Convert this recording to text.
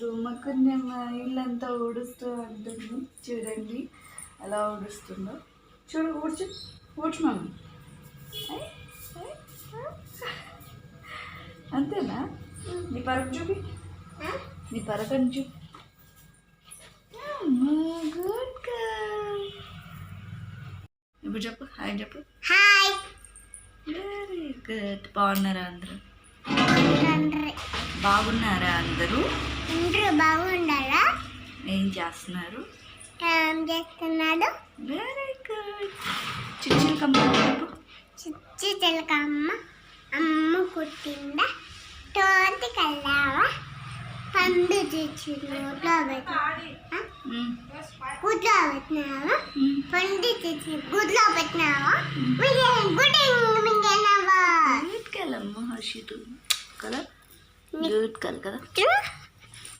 రూమకు ఇల్లంతా ఊడుస్తూ అంటుంది చూడండి అలా ఊడుస్తుందో. చూడు ఊడ్చు ఊడ్చు ఆ. అంతేనా? నీ పరకు చూపి. నీ పరకని చూపి గుడ్ గర్ల్. ఇప్పుడు చెప్పు హాయ్ చెప్పు. హాయ్. వెరీ గుడ్ బాగున్నారా అందరూ? బాగున్నారా అందరూ? అందరూ బాగుండాలా ఏం చేస్తున్నారు? ఏం చేస్తున్నాడు వెరీ గుడ్ చిచ్చులు కంపెనీ చెప్పు. చిచ్చి చిలకమ్మ అమ్మ కుట్టిందా తోటికెళ్ళావా పండు చిచ్చి నోట్లో. గుడ్లో పెట్టినావా. పండు చిచ్చి గుడ్లో పెట్టినావా? గుడి గుడ్ అమ్మ హర్షితు? కదా గుడ్ కలర్ కదా చూ